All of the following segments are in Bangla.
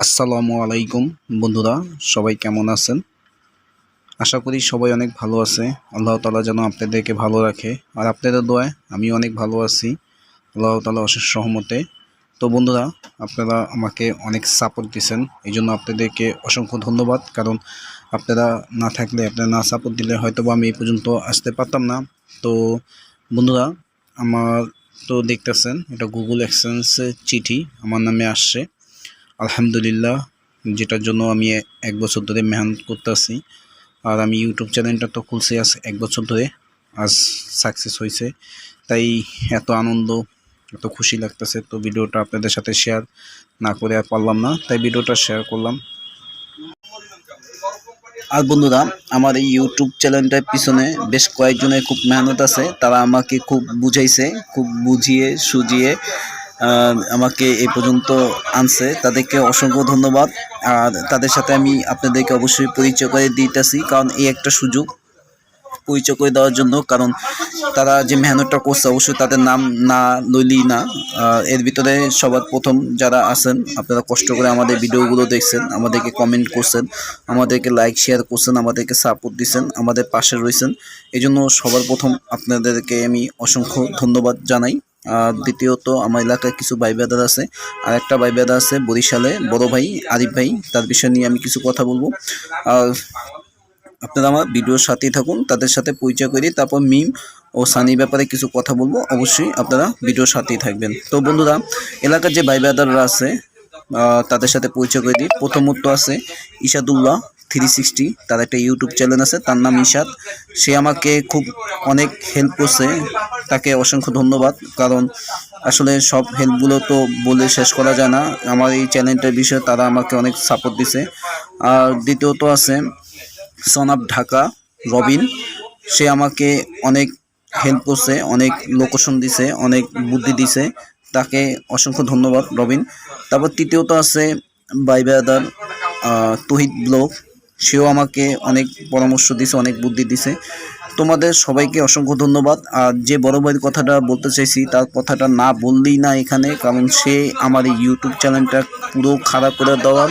আসসালামু আলাইকুম, বন্ধুরা, সবাই কেমন আছেন? আশা করি সবাই অনেক ভালো আছে। আল্লাহ তালা যেন আপনাদেরকে ভালো রাখে। আর আপনাদের দোয়ায় আমি অনেক ভালো আছি। আল্লাহ তালা অশেষ সহমতে তো বন্ধুরা, আপনারা আমাকে অনেক সাপোর্ট দিচ্ছেন এই জন্য আপনাদেরকে অসংখ্য ধন্যবাদ। কারণ আপনারা না থাকলে, আপনারা না সাপোর্ট দিলে হয়তো আমি এই পর্যন্ত আসতে পারতাম না। তো বন্ধুরা, আমার তো দেখতেছেন, এটা গুগল এক্সচেঞ্জের চিঠি। আমার নামে আসছে। আলহামদুলিল্লাহ, যেটার জন্য আমি এক বছর ধরে মেহনত করতেছি। আর আমি ইউটিউব চ্যানেলটা তো খুলছি আজ এক বছর ধরে, আজ সাকসেস হয়েছে। তাই এত আনন্দ, এত খুশি লাগতেছে, তো ভিডিওটা আপনাদের সাথে শেয়ার না করে আর পারলাম না, তাই ভিডিওটা শেয়ার করলাম। আর বন্ধুরা, আমার এই ইউটিউব চ্যানেলটার পিছনে বেশ কয়েকজনের খুব মেহনত আছে, তারা আমাকে খুব বুঝাইছে, খুব বুঝিয়ে সুজিয়ে আমাকে এই পর্যন্ত আনছে। তাদেরকে অসংখ্য ধন্যবাদ। আর তাদের সাথে আমি আপনাদেরকে অবশ্যই পরিচয় করে দিতেছি, কারণ এই একটা সুযোগ পরিচয় করে দেওয়ার জন্য। কারণ তারা যে মেহনতটা করছে, অবশ্যই তাদের নাম না লইলি না। এর ভিতরে সবার প্রথম যারা আছেন, আপনারা কষ্ট করে আমাদের ভিডিওগুলো দেখছেন, আমাদেরকে কমেন্ট করছেন, আমাদেরকে লাইক শেয়ার করছেন, আমাদেরকে সাপোর্ট দিচ্ছেন, আমাদের পাশে রয়েছেন। এই জন্য সবার প্রথম আপনাদেরকে আমি অসংখ্য ধন্যবাদ জানাই। দ্বিতীয়ত আমার এলাকায় কিছু ভাই ব্রাদার আছে। আর একটা ভাই ব্রাদার আছে বরিশালে, বড় ভাই আরিফ ভাই, তার বিষয় নিয়ে আমি কিছু কথা বলব। আর আপনারা আমার ভিডিওর সাথেই থাকুন, তাদের সাথে পরিচয় করি তারপর মিম ও সানি ব্যাপারে কিছু কথা বলব। অবশ্যই আপনারা ভিডিওর সাথেই থাকবেন। তো বন্ধুরা, এলাকার যে ভাই ব্রাদাররা আছে তাদের সাথে পরিচয় করে দিই। প্রথমত আছে ইশাদুল্লাহ। থ্রি সিক্সটি, তার একটা ইউটিউব চ্যানেল আছে, তার নাম ইশাদ সে আমাকে খুব অনেক হেল্প করছে, তাকে অসংখ্য ধন্যবাদ, কারণ আসলে সব হেল্পগুলো তো বলে শেষ করা যায় না। আমার এই চ্যানেলটার বিষয়ে তারা আমাকে অনেক সাপোর্ট দিছে। আর দ্বিতীয়ত আছে সনাব ঢাকা রবিন। সে আমাকে অনেক হেল্প করছে, অনেক লোকেশন দিছে, অনেক বুদ্ধি দিছে। তাকে অসংখ্য ধন্যবাদ, রবিন। তারপর তৃতীয়ত আছে বাই ব্রাদার তহিদ ব্লগ সেও আমাকে অনেক পরামর্শ দিছে, অনেক বুদ্ধি দিছে। তোমাদের সবাইকে অসংখ্য ধন্যবাদ। আর যে বড় ভাইয়ের কথাটা বলতে চাইছি, তার কথাটা না বললেই না এখানে, কারণ সে আমার এই ইউটিউব চ্যানেলটা পুরো খারাপ করে দেওয়ার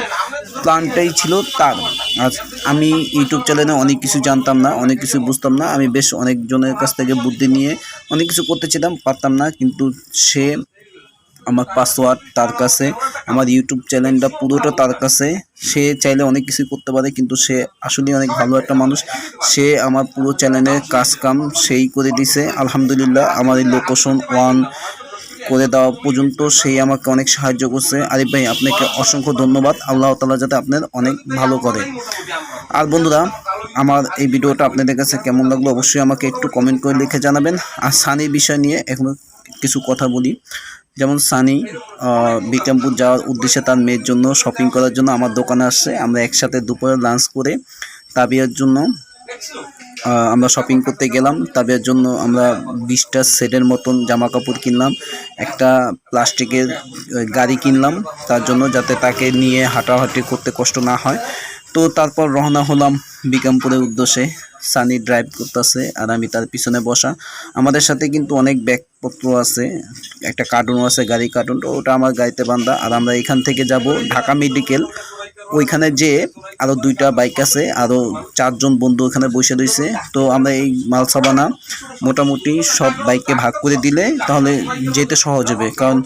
প্ল্যানটাই ছিল তার। আর আমি ইউটিউব চ্যানেলে অনেক কিছু জানতাম না, অনেক কিছু বুঝতাম না। আমি বেশ অনেকজনের কাছ থেকে বুদ্ধি নিয়ে অনেক কিছু করতেছিলাম পারতাম না, কিন্তু সে আমার পাসওয়ার্ড তার কাছে, আমার ইউটিউব চ্যানেলটা পুরোটা তার কাছে। সে চাইলে অনেক কিছু করতে পারে, কিন্তু সে আসলে অনেক ভালো একটা মানুষ। সে আমার পুরো চ্যানেলের কাজ কাম সেই করে দিছে। আলহামদুলিল্লাহ, আমার এই লোকেশন ওয়ান করে দেওয়া পর্যন্ত সেই আমাকে অনেক সাহায্য করছে। আরিফ ভাই, আপনাকে অসংখ্য ধন্যবাদ। আল্লাহ তালা যাতে আপনার অনেক ভালো করে। আর বন্ধুরা, আমার এই ভিডিওটা আপনাদের কাছে কেমন লাগল অবশ্যই আমাকে একটু কমেন্ট করে লিখে জানাবেন। আর সানির বিষয় নিয়ে এখন কিছু কথা বলি। যেমন সানি বিক্রমপুর যাওয়ার উদ্দেশ্যে তার মেয়ের জন্য শপিং করার জন্য আমার দোকানে আসছে। আমরা একসাথে দুপুরে লাঞ্চ করে তাবিয়ার জন্য আমরা শপিং করতে গেলাম। তাবিয়ার জন্য আমরা বিশটা সেটের মতন জামা কাপড় কিনলাম, একটা প্লাস্টিকের গাড়ি কিনলাম। তার জন্য যাতে তাকে নিয়ে হাঁটাহাঁটি করতে কষ্ট না হয়। তো তারপর রওনা হলাম বিকামপুরের উদ্দেশ্যে। সানি ড্রাইভ করতেছে আর আমি তার পিছনে বসা। আমাদের সাথে কিন্তু অনেক ব্যাগপত্র আছে, একটা কার্টুন আছে, গাড়ি কার্টুন ওটা আমার গাড়িতে বান্ধা আর আমরা এখান থেকে যাব ঢাকা মেডিকেল ওইখানে যে আরও দুইটা বাইক আছে, আরও চারজন বন্ধু ওখানে বসে রয়েছে। তো আমরা এই মালসাবানা মোটামুটি সব বাইককে ভাগ করে দিলে তাহলে যেতে সহজ হবে। কারণ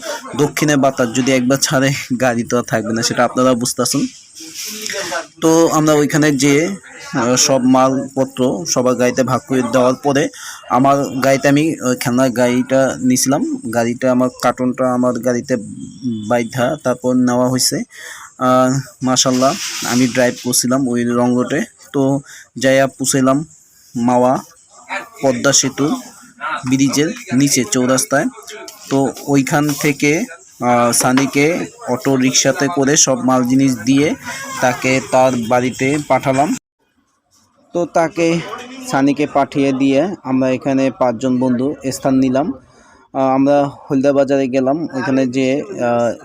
দক্ষিণে বাতাস যদি একবার ছাড়ে, গাড়ি তো থাকবে না, সেটা আপনারা বুঝতেছেন। তো আমরা ওইখানে যে সব মালপত্র সবার গাড়িতে ভাগ করে দেওয়ার পরে আমার গাড়িতে আমি খেলনার গাড়িটা নিয়েছিলাম। গাড়িটা আমার, কার্টুনটা আমার গাড়িতে বাইধা, তারপর নেওয়া হয়েছে। মাশাল্লাহ, আমি ড্রাইভ করছিলাম ওই রং তো যাইয়া পুষেলাম মাওয়া, পদ্মা সেতু, ব্রিজের নিচে, চৌরাস্তায়। তো ওইখান থেকে সানিকে অটো রিক্সাতে করে সব মাল জিনিস দিয়ে তাকে তার বাড়িতে পাঠালাম। তো তাকে সানিকে পাঠিয়ে দিয়ে আমরা এখানে পাঁচজন বন্ধু স্থান নিলাম। আমরা হলদা বাজারে গেলাম এখানে যে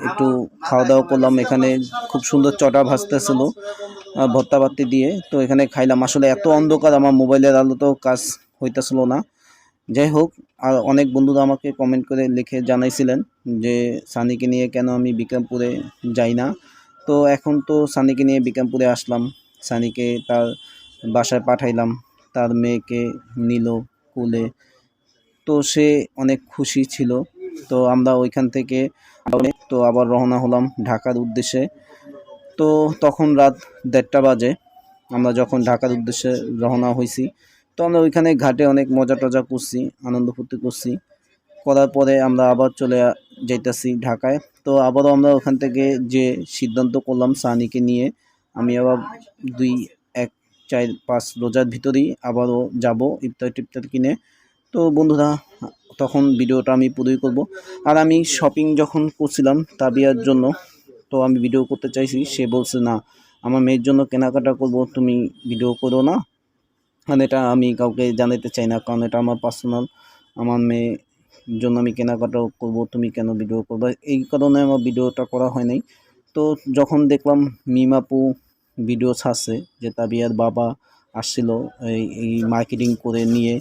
একটু খাওয়া দাওয়া করলাম। এখানে খুব সুন্দর চটা ভাজতেছিল আহ, ভর্তা দিয়ে। তো এখানে খাইলাম। আসলে এত অন্ধকার আমার মোবাইলের আলোতেও কাজ হইতেছিল না। যাই হোক, আর অনেক বন্ধুরা আমাকে কমেন্ট করে লিখে জানাইছিলেন যে, সানিকে নিয়ে কেন আমি বিক্রমপুরে যাই না। তো এখন তো সানিকে নিয়ে বিক্রমপুরে আসলাম। সানিকে তার বাসায় পাঠাইলাম। তার মেয়েকে নিল কুলে। তো সে অনেক খুশি ছিল। তো আমরা ওইখান থেকে তো আবার রওনা হলাম ঢাকার উদ্দেশ্যে। তো তখন রাত দেড়টা বাজে। আমরা যখন ঢাকার উদ্দেশ্যে রওনা হয়েছি তো আমরা ওইখানে ঘাটে অনেক মজা টজা করছি, আনন্দ ফুর্তি করছি। করার পরে আমরা আবার চলে যাইতাছি ঢাকায়। তো আবারও আমরা ওখান থেকে যে সিদ্ধান্ত করলাম সানিকে নিয়ে, আমি আবার দুই, এক, চার, পাঁচ রোজার ভিতরেই আবারও যাব ইফতার টিফতার কিনে। তো বন্ধুরা, তখন ভিডিওটা আমি পুরোই করব। আর আমি শপিং যখন করছিলাম তাবিয়ার জন্য, তো আমি ভিডিও করতে চাইছি, সে বলছে, না, আমার মেয়ের জন্য কেনাকাটা করব, তুমি ভিডিও করো না। মানে এটা আমি কাউকে জানাতে চাই না, কারণ এটা আমার পার্সোনাল আমার মেয়ে জন্য আমি কেনাকাটা করব, তুমি কেন ভিডিও করবে? এই কারণে আমার ভিডিওটা করা হয় নাই। তো যখন দেখলাম মিমাপু ভিডিও ছাড়ছে, যে তাবিয়ার বাবা আসছিল এই এই মার্কেটিং করে নিয়ে,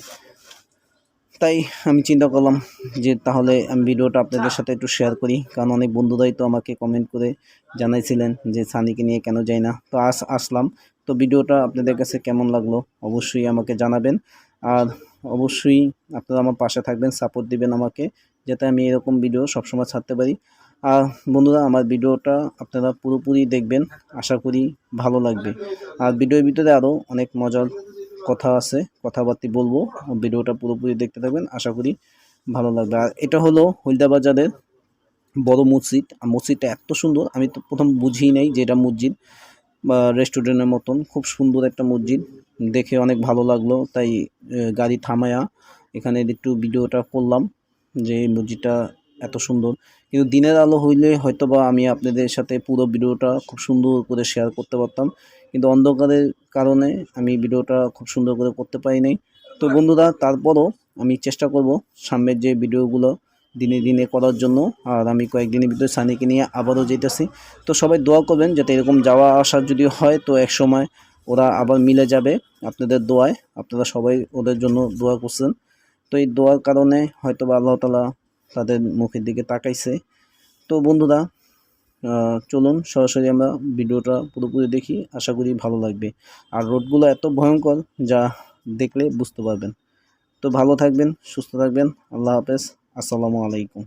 তাই আমি চিন্তা করলাম যে তাহলে আমি ভিডিওটা আপনাদের সাথে একটু শেয়ার করি, কারণ অনেক বন্ধুরাই তো আমাকে কমেন্ট করে জানাইছিলেন যে সানিকে নিয়ে কেন যাই না। তো আস, আসলাম তো ভিডিওটা আপনাদের কাছে কেমন লাগল অবশ্যই আমাকে জানাবেন। আর অবশ্যই আপনারা আমার পাশে থাকবেন সাপোর্ট দিবেন আমাকে, যাতে আমি এরকম ভিডিও সবসময় ছাড়তে পারি। আর বন্ধুরা, আমার ভিডিওটা আপনারা পুরোপুরি দেখবেন, আশা করি ভালো লাগবে। আর ভিডিওর ভিতরে আরও অনেক মজার কথা আছে, কথাবার্তা বলব, ভিডিওটা পুরোপুরি দেখতে থাকবেন, আশা করি ভালো লাগবে। আর এটা হলো হলদা বাজারের বড় মসজিদ। মসজিদটা এত সুন্দর, আমি তো প্রথম বুঝিই নাই যে এটা মসজিদ। রেস্টুরেন্টের মতন খুব সুন্দর একটা মসজিদ। দেখে অনেক ভালো লাগল, তাই গাড়ি থামায়া এখানে একটু ভিডিওটা করলাম যে এই মসজিদটা এত সুন্দর। কিন্তু দিনের আলো হইলে হয়তো বা আমি আপনাদের সাথে পুরো ভিডিওটা খুব সুন্দর করে শেয়ার করতে পারতাম। কিন্তু অন্ধকারের কারণে আমি ভিডিওটা খুব সুন্দর করে করতে পারি নাই। তো বন্ধুরা, তারপরও আমি চেষ্টা করব সামনের যে ভিডিওগুলো দিনে দিনে করার জন্য। আর আমি কয়েকদিনের ভিতরে সানিকে নিয়ে আবারও যেতেছি। তো সবাই দোয়া করবেন যাতে এরকম যাওয়া আসা যদি হয়, তো এক সময় ওরা আবার মিলে যাবে আপনাদের দোয়ায়। আপনারা সবাই ওদের জন্য দোয়া করছেন। তো এই দোয়ার কারণে হয়তো বা আল্লাহ তালা তাদের মুখের দিকে তাকাইছে। তো বন্ধুরা চলুন সরাসরি আমরা ভিডিওটা পুরোপুরি দেখি। আশা করি ভালো লাগবে। আর রোডগুলো এত ভয়ঙ্কর যা দেখলে বুঝতে পারবেন। তো ভালো থাকবেন, সুস্থ থাকবেন। আল্লাহ হাফেজ। আসসালামু আলাইকুম।